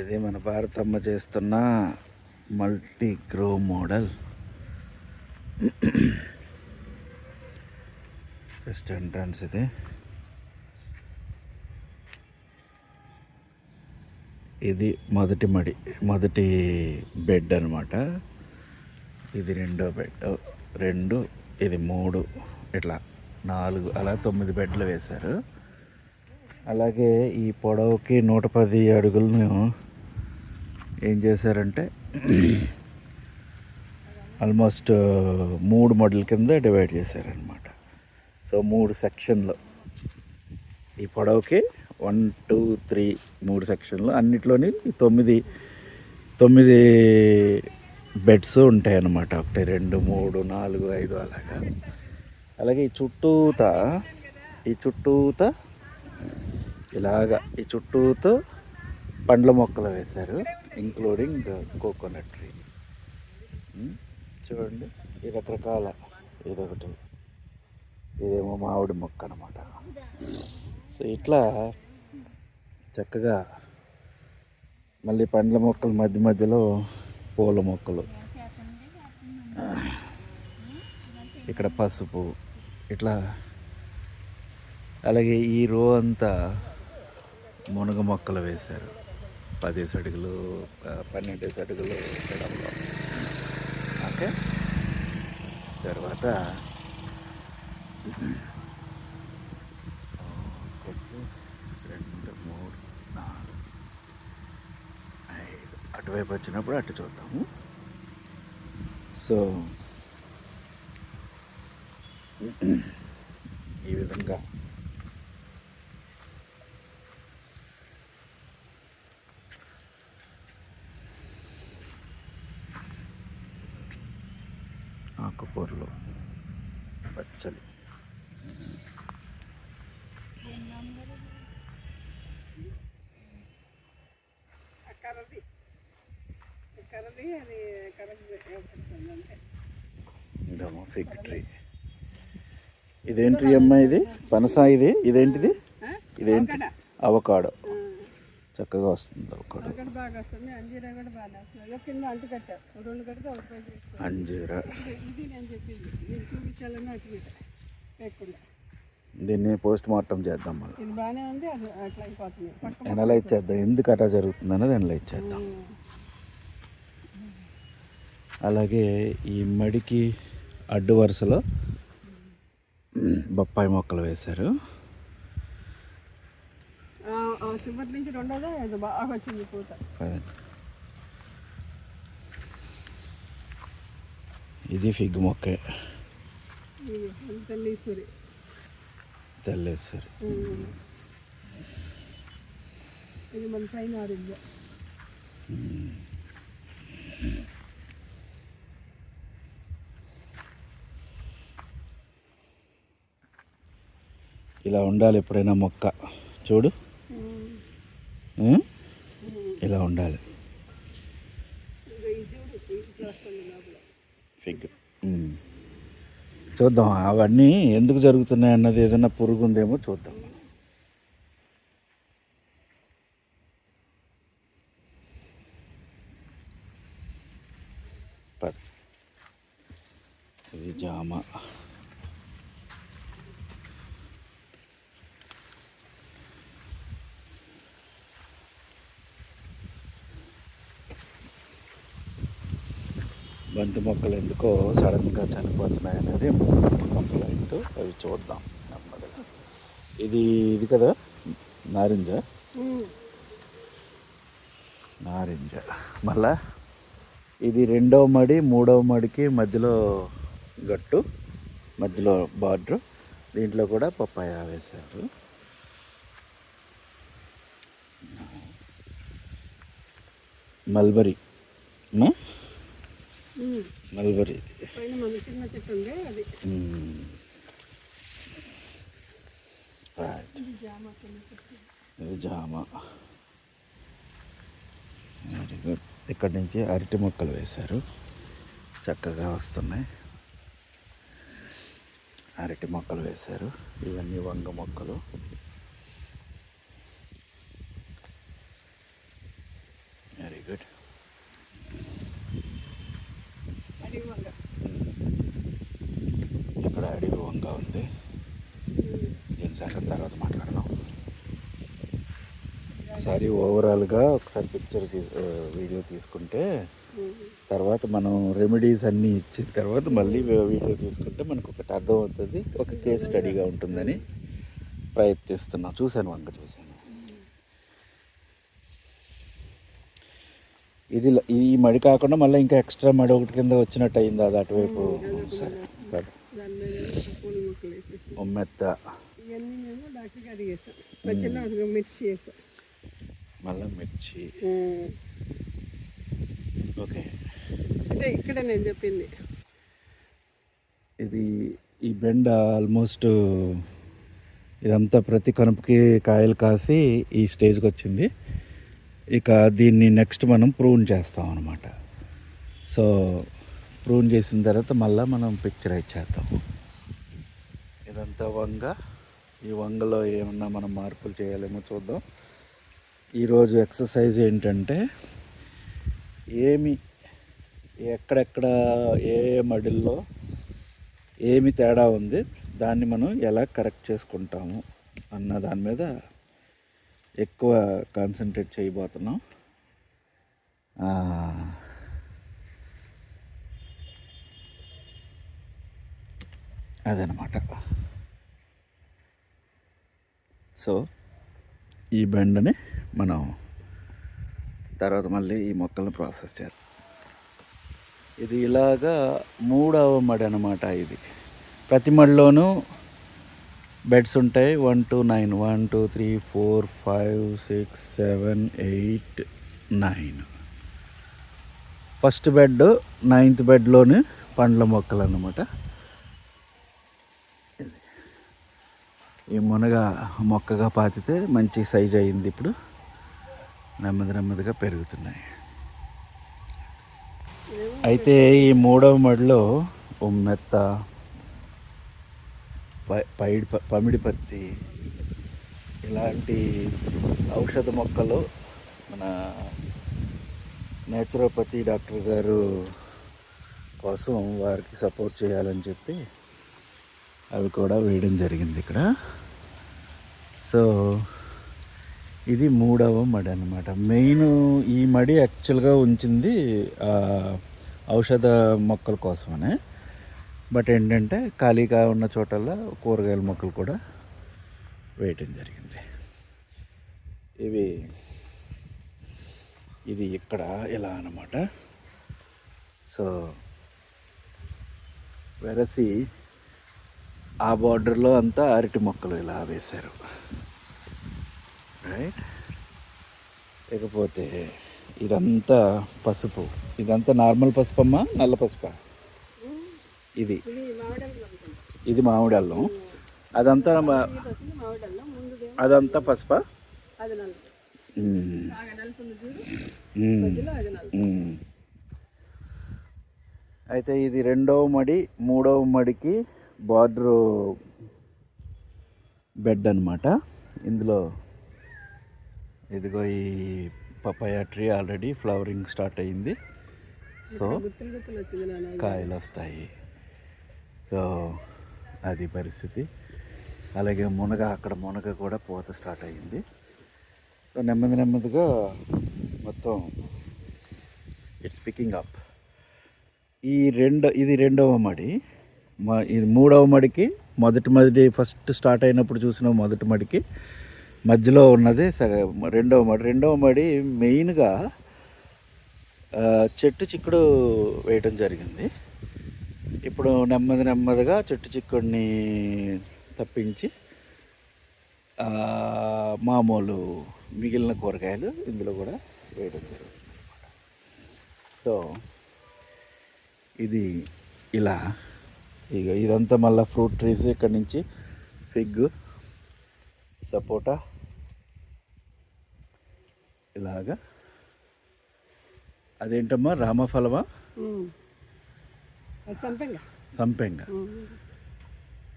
ఇది మన భారతమ్మ చేస్తున్న multi grow model. First entrance ఇది. ఇది మొదటి మడి మొదటి బెడ్ అనమాట ఇది రెండో బెడ్ రెండు ఇది మూడు ఇట్లా నాలుగు అలా తొమ్మిది బెడ్లు వేశారు. అలాగే ఈ పొడవుకి నూట పది అడుగులను ఏం చేశారంటే ఆల్మోస్ట్ మూడు మోడల్ కింద డివైడ్ చేశారనమాట సో మూడు సెక్షన్లు. ఈ పొడవుకి వన్ టూ త్రీ మూడు సెక్షన్లు. అన్నిట్లోని తొమ్మిది తొమ్మిది బెడ్స్ ఉంటాయన్నమాట. ఒకటి రెండు మూడు నాలుగు ఐదు అలాగా. అలాగే ఈ చుట్టూత ఈ చుట్టూత ఇలాగా ఈ చుట్టూతో పండ్ల మొక్కలు వేశారు ఇంక్లూడింగ్ కోకోనట్ ట్రీ చూడండి ఈ రకరకాల ఇదొకటి ఇదేమో మామిడి మొక్క అనమాట సో ఇట్లా చక్కగా మళ్ళీ పండ్ల మొక్కల మధ్య మధ్యలో పూల మొక్కలు. ఇక్కడ పసుపు ఇట్లా. అలాగే ఈ రో అంతా మునగ మొక్కలు వేశారు. పదేసి అడుగులు పన్నెండేసి అడుగులు ఎడంలో ఓకే? తర్వాత ఒకటి రెండు మూడు నాలుగు ఐదు. అటువైపు వచ్చినప్పుడు అటు చూద్దాము. సో ఈ విధంగా ఆకుకూరలు అంతే ఇదేమో ఫిగ్ ట్రీ ఇదేంటి అమ్మ ఇది? పనస ఇది? ఇదేంటిది? ఇదేంటి? అవకాడో. చక్కగా వస్తుంది వస్తుంది. అంజీరా దీన్ని పోస్ట్ మార్టం చేద్దాం మళ్ళీ. అట్లా ఎనలైజ్ చేద్దాం. ఎందుకు అటా జరుగుతుంది అనేది ఎనలైజ్ చేద్దాం. అలాగే ఈ మడికి అడ్డు వరుసలో బొప్పాయి మొక్కలు వేశారు. చివరి నుంచి రెండోదో ఇది బాగా వచ్చింది పూత. ఇది ఫిగ్ మొక్కే. తల్లీశ్వరి తెల్లేశ్వరి ఇది మన పైన ఆరోగ్య ఇలా ఉండాలి ఎప్పుడైనా మొక్క. చూడు? ఇలా ఉండాలి. ఫిగ్. చూద్దాం అవన్నీ ఎందుకు జరుగుతున్నాయి అన్నది ఏదైనా పురుగు ఉందేమో చూద్దాం. ఇది జామ. బంతి మొక్కలు ఎందుకో సడన్గా చనిపోతున్నాయి అనేది మొక్కలు కంప్లైంట్ అవి చూద్దాం నెమ్మదిగా. ఇది ఇది కదా? నారింజ? నారింజ. మళ్ళా? ఇది రెండవ మడి మూడవ మడికి మధ్యలో గట్టు మధ్యలో బార్డర్. దీంట్లో కూడా పప్పాయ వేశారు. మల్బరీ. మల్బరీ ఇది జామ వెరీ గుడ్ ఇక్కడి నుంచి అరటి మొక్కలు వేశారు. చక్కగా వస్తున్నాయి. అరటి మొక్కలు వేశారు. ఇవన్నీ వంగ మొక్కలు గుడ్ అడిగి వంగ ఇక్కడ అడవి వంగ ఉంది. దీని సంగతి తర్వాత మాట్లాడదాం. ఒకసారి ఓవరాల్గా ఒకసారి పిక్చర్ వీడియో తీసుకుంటే తర్వాత మనం రెమెడీస్ అన్నీ ఇచ్చిన తర్వాత మళ్ళీ వీడియో తీసుకుంటే మనకు ఒకటి అర్థం అవుతుంది ఒక కేస్ స్టడీగా ఉంటుందని ప్రయత్నిస్తున్నాం. చూశాను వంక చూశాను. ఇది ఈ మడి కాకుండా మళ్ళీ ఇంకా ఎక్స్ట్రా మడి ఒకటి కింద వచ్చినట్టు అయింది అది అటువైపు. సరే ఉమ్మెత్త మళ్ళీ మిర్చి. ఓకే. అంటే ఇక్కడ నేను చెప్పింది. ఇది ఈ బెండ ఆల్మోస్ట్ ఇదంతా ప్రతి కనుపుకి కాయలు కాసి ఈ స్టేజ్కి వచ్చింది. ఇక దీన్ని నెక్స్ట్ మనం ప్రూన్ చేస్తాం అనమాట సో ప్రూన్ చేసిన తర్వాత మళ్ళీ మనం పిక్చర్ ఇచ్చేద్దాం ఇదంతా వంగ. ఈ వంగలో ఏమన్నా మనం మార్పులు చేయాలేమో చూద్దాం. ఈరోజు ఎక్సర్సైజ్ ఏంటంటే ఏమి ఎక్కడెక్కడ ఏ ఏ మడిల్లో ఏమి తేడా ఉంది దాన్ని మనం ఎలా కరెక్ట్ చేసుకుంటాము అన్న దాని మీద ఎక్కువ కాన్సన్ట్రేట్ చేయబోతున్నాం. అదనమాట. సో ఈ బెండని మనం తర్వాత మళ్ళీ ఈ మొక్కలను ప్రాసెస్ చేద్దాం. ఇది ఇలాగా మూడవ మడి అనమాట ఇది. ప్రతి మడిలోనూ బెడ్స్ ఉంటాయి. One two nine. One two three four five six seven eight nine. First bed ninth బెడ్లోని పండ్ల మొక్కలు అన్నమాట. ఈ మునగ మొక్కగా పాతితే మంచి సైజ్ అయింది ఇప్పుడు. నెమ్మది నెమ్మదిగా పెరుగుతున్నాయి. అయితే ఈ మూడవ మడిలో ఓ మెత్త పైడి ప- పమిడి పత్తి ఇలాంటి ఔషధ మొక్కలు మన నేచురోపతి డాక్టర్ గారు కోసం వారికి సపోర్ట్ చేయాలని చెప్పి అవి కూడా వేయడం జరిగింది ఇక్కడ. సో ఇది మూడవ మడి అనమాట మెయిన్ ఈ మడి యాక్చువల్గా ఉంచింది ఆ, ఔషధ మొక్కల కోసమనే. బట్ ఏంటంటే ఖాళీగా ఉన్న చోటల్లో కూరగాయల మొక్కలు కూడా వేయటం జరిగింది. ఇవి ఇది ఇక్కడ ఇలా అనమాట సో వెరసి ఆ బార్డర్లో అంతా అరటి మొక్కలు ఇలా వేశారు. రైట్ ఇకపోతే ఇదంతా పసుపు. ఇదంతా నార్మల్ పసుపమ్మా? నల్ల పసుపా? ఇది. ఇది మామిడి అల్లం అదంతా అదంతా పసుపా. అయితే ఇది రెండవ మడి మూడవ మడికి బార్డర్ బెడ్ అన్నమాట. ఇందులో ఇదిగో ఈ papaya tree already flowering start అయింది. సో కాయలు వస్తాయి. సో అది పరిస్థితి. అలాగే మునగ అక్కడ మునగ కూడా పూత స్టార్ట్ అయింది. సో నెమ్మది నెమ్మదిగా మొత్తం ఇట్స్ పికింగ్ అప్ ఈ రెండో ఇది రెండవ మడి. మా ఇది మూడవ మడికి మొదటి మడి ఫస్ట్ స్టార్ట్ అయినప్పుడు చూసిన మొదటి మడికి మధ్యలో ఉన్నది సగ- రెండవ మడి. రెండవ మడి మెయిన్గా చెట్టు చిక్కుడు వేయటం జరిగింది. ఇప్పుడు నెమ్మది నెమ్మదిగా చెట్టు చిక్కుడిని తప్పించి మామూలు మిగిలిన కూరగాయలు ఇందులో కూడా వేయడం జరుగుతుంది సో ఇది ఇలా. ఇక ఇదంతా మళ్ళీ ఫ్రూట్ ట్రీస్ ఇక్కడ నుంచి ఫిగ్ సపోటా ఇలాగా. అదేంటమ్మా? రామఫలమా? సంపెంగ.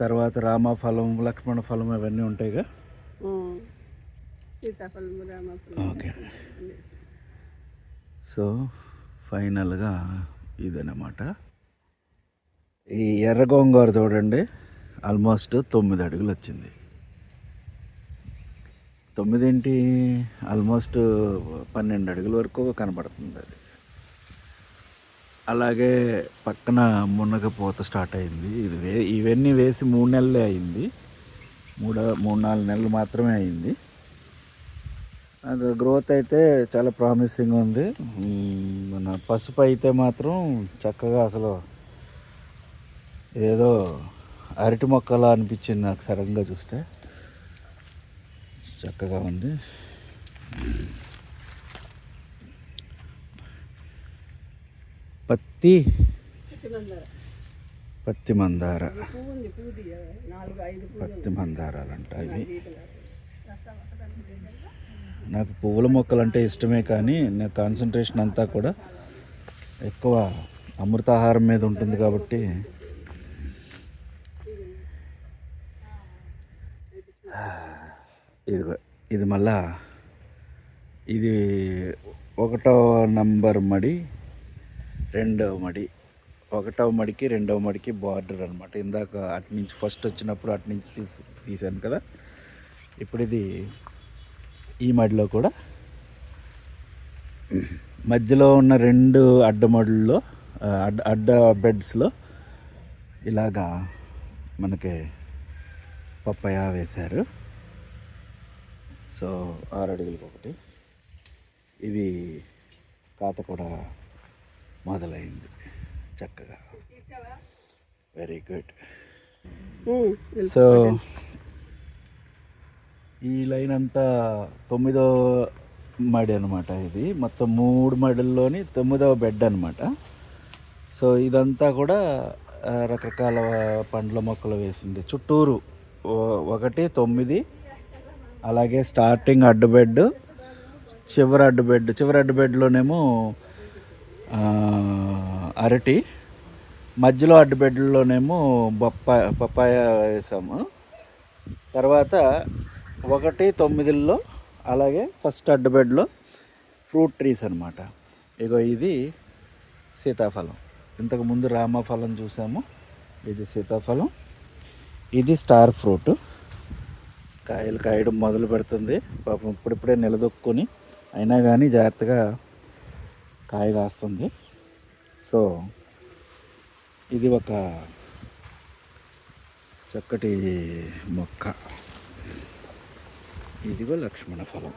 తర్వాత రామఫలం లక్ష్మణ ఫలం అవన్నీ ఉంటాయిగా? ఉమ్. సీతాఫలం రామఫలం ఓకే. సో ఫైనల్గా ఇదన్నమాట. ఈ ఎర్ర గోంగూర చూడండి ఆల్మోస్ట్ తొమ్మిది అడుగులు వచ్చింది. తొమ్మిదేంటి ఆల్మోస్ట్ పన్నెండు అడుగుల వరకు కనబడుతుంది అది. అలాగే పక్కన మునగపోత స్టార్ట్ అయింది. ఇది వే ఇవన్నీ వేసి మూడు నెలలే అయింది. మూడు మూడు నాలుగు నెలలు మాత్రమే అయింది. గ్రోత్ అయితే చాలా ప్రామిసింగ్ ఉంది. మన పసుపు అయితే మాత్రం చక్కగా అసలు ఏదో అరటి మొక్కలా అనిపించింది నాకు సడన్గా చూస్తే. చక్కగా ఉంది. పత్తి పత్తి మందార. పత్తి మందారాలంట ఇవి. నాకు పువ్వుల మొక్కలు అంటే ఇష్టమే కానీ నా కాన్సన్ట్రేషన్ అంతా కూడా ఎక్కువ అమృతాహారం మీద ఉంటుంది కాబట్టి. ఇదిగో ఇది మళ్ళా ఇది ఒకటో నంబర్ మడి. రెండవ మడి ఒకటవ మడికి రెండవ మడికి బార్డర్ అనమాట ఇందాక అటు నుంచి ఫస్ట్ వచ్చినప్పుడు అటు నుంచి తీసి కదా. ఇప్పుడు ఇది ఈ మడిలో కూడా. మధ్యలో ఉన్న రెండు అడ్డమడుల్లో అడ్డ అడ్డ బెడ్స్లో ఇలాగా మనకి పప్పయ వేశారు. సో ఆరు అడుగులకు ఒకటి ఇవి కాత కూడా మొదలైంది. చక్కగా. వెరీ గుడ్ సో ఈ లైన్ అంతా తొమ్మిదో మడి అనమాట ఇది. మొత్తం మూడు మడుల్లోని తొమ్మిదవ బెడ్ అనమాట సో ఇదంతా కూడా రకరకాల పండ్ల మొక్కలు వేసింది. చుట్టూరు ఒకటి తొమ్మిది అలాగే స్టార్టింగ్ అడ్డు బెడ్ చివరి అడ్డు బెడ్ చివరి అడ్డు బెడ్లోనేమో అరటి. మధ్యలో అడ్డు బెడ్లోనేమో బొప్పాయ పప్పాయ వేసాము. తర్వాత ఒకటి తొమ్మిదిల్లో అలాగే ఫస్ట్ అడ్డు బెడ్లో ఫ్రూట్ ట్రీస్ అనమాట ఇగో ఇది సీతాఫలం. ఇంతకు ముందు రామఫలం చూసాము. ఇది సీతాఫలం. ఇది స్టార్ ఫ్రూట్. కాయలు కాయడం మొదలు పెడుతుంది. పాపం ఇప్పుడిప్పుడే నిలదొక్కుని అయినా కానీ జాగ్రత్తగా కాయ కాస్తుంది. సో ఇది ఒక చక్కటి మొక్క. ఇదిగో లక్ష్మణ ఫలం.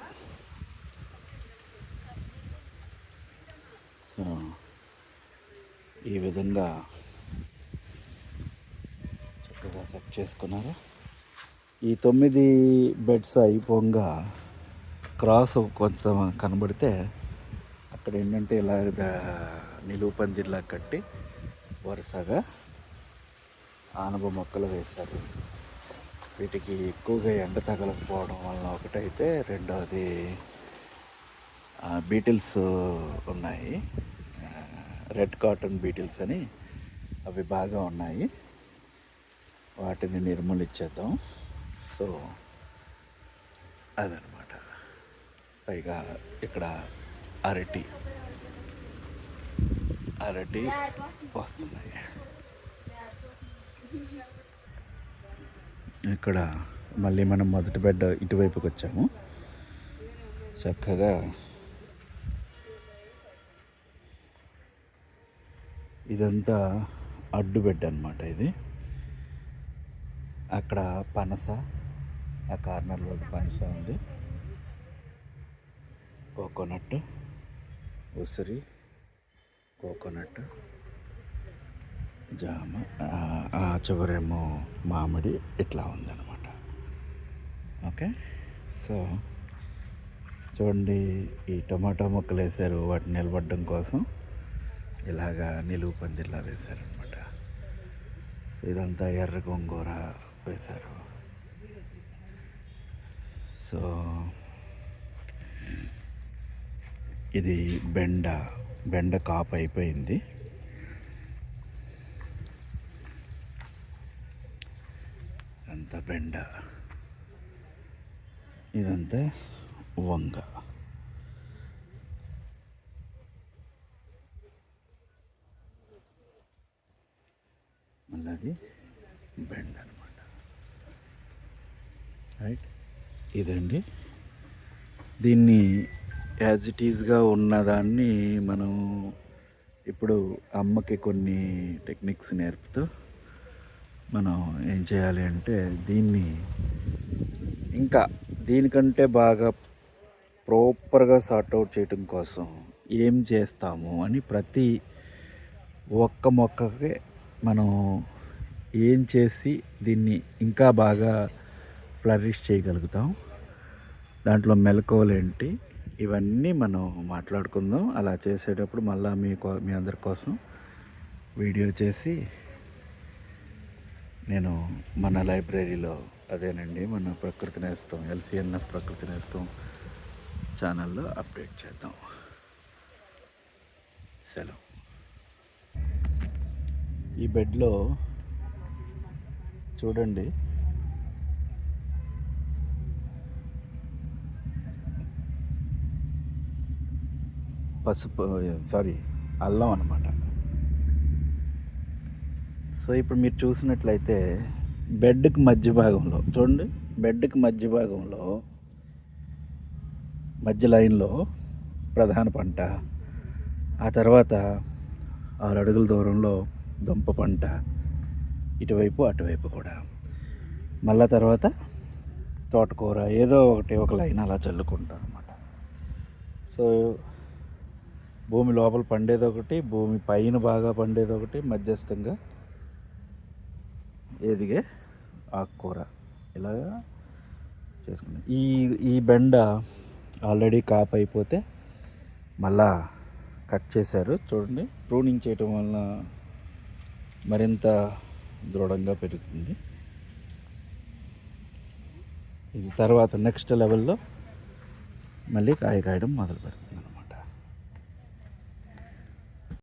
సో ఈ విధంగా చక్కగా సెట్ చేసుకున్నారు. ఈ తొమ్మిది బెడ్స్ అయిపోగా క్రాస్ కొంచెం కనబడితే అక్కడ ఏంటంటే ఇలా నిలువు పందిర్లా కట్టి వరుసగా ఆనబ మొక్కలు వేశారు. వీటికి ఎక్కువగా ఎండ తగలకపోవడం వలన ఒకటైతే రెండవది బీటిల్స్ ఉన్నాయి. రెడ్ కాటన్ బీటిల్స్ అని అవి బాగా ఉన్నాయి. వాటిని నిర్మూలించేద్దాం సో అదనమాట. పైగా ఇక్కడ అరటి. అరటి వస్తున్నాయి. ఇక్కడ మళ్ళీ మనం మొదటి బెడ్ ఇటువైపుకి వచ్చాము. చక్కగా ఇదంతా అడ్డు బెడ్ అనమాట ఇది. అక్కడ పనస ఆ కార్నర్లో పనస ఉంది. కోకోనట్. ఉసిరి కోకోనట్ జామ ఆ- చివరేమో మామిడి ఇట్లా ఉందన్నమాట. ఓకే? సో చూడండి ఈ టమాటా మొక్కలు వేశారు వాటిని నిలబడడం కోసం ఇలాగా నిలువు పందిర్లా వేశారనమాట సో ఇదంతా ఎర్ర గోంగూర వేశారు. సో ఇది బెండ బెండ కాపు అయిపోయింది. అంతా బెండ. ఇదంతా వంగ. మళ్ళీ అది బెండ అనమాట రైట్? ఇదండి. దీన్ని యాజ్ ఇట్ ఈజ్గా ఉన్నదాన్ని మనం ఇప్పుడు అమ్మకి కొన్ని టెక్నిక్స్ నేర్పుతూ మనం ఏం చేయాలి అంటే దీన్ని ఇంకా దీనికంటే బాగా ప్రాపర్గా సార్ట్అవుట్ చేయటం కోసం ఏం చేస్తాము అని ప్రతి ఒక్క మొక్కకి మనం ఏం చేసి దీన్ని ఇంకా బాగా ఫ్లరిష్ చేయగలుగుతాం. దాంట్లో మెలకువలు ఏంటి? ఇవన్నీ మనం మాట్లాడుకుందాం. అలా చేసేటప్పుడు మళ్ళీ మీ కో మీ అందరి కోసం వీడియో చేసి నేను మన లైబ్రరీలో అదేనండి మన ప్రకృతి నేస్తం ఎల్సిఎన్ఎఫ్ ప్రకృతి నేస్తం ఛానల్లో అప్డేట్ చేద్దాం. సెలవు. ఈ బెడ్లో చూడండి పసుపు సారీ అల్లం అనమాట సో ఇప్పుడు మీరు చూసినట్లయితే బెడ్కి మధ్య భాగంలో చూడండి బెడ్కి మధ్య భాగంలో మధ్య లైన్లో ప్రధాన పంట ఆ తర్వాత ఆరు అడుగుల దూరంలో దుంప పంట ఇటువైపు అటువైపు కూడా. మళ్ళా తర్వాత తోటకూర ఏదో ఒకటి ఒక లైన్ అలా చల్లుకుంటాం అనమాట సో భూమి లోపల పండేది ఒకటి భూమి పైన బాగా పండేది ఒకటి మధ్యస్థంగా ఎదిగే ఆకుకూర. ఇలాగా చేసుకున్నాం. ఈ ఈ బెండ ఆల్రెడీ కాప్ అయిపోతే మళ్ళా కట్ చేశారు. చూడండి ప్రూనింగ్ చేయటం వలన మరింత దృఢంగా పెరుగుతుంది. ఇది తర్వాత నెక్స్ట్ లెవెల్లో మళ్ళీ కాయ కాయడం మొదలు పెడుతుంది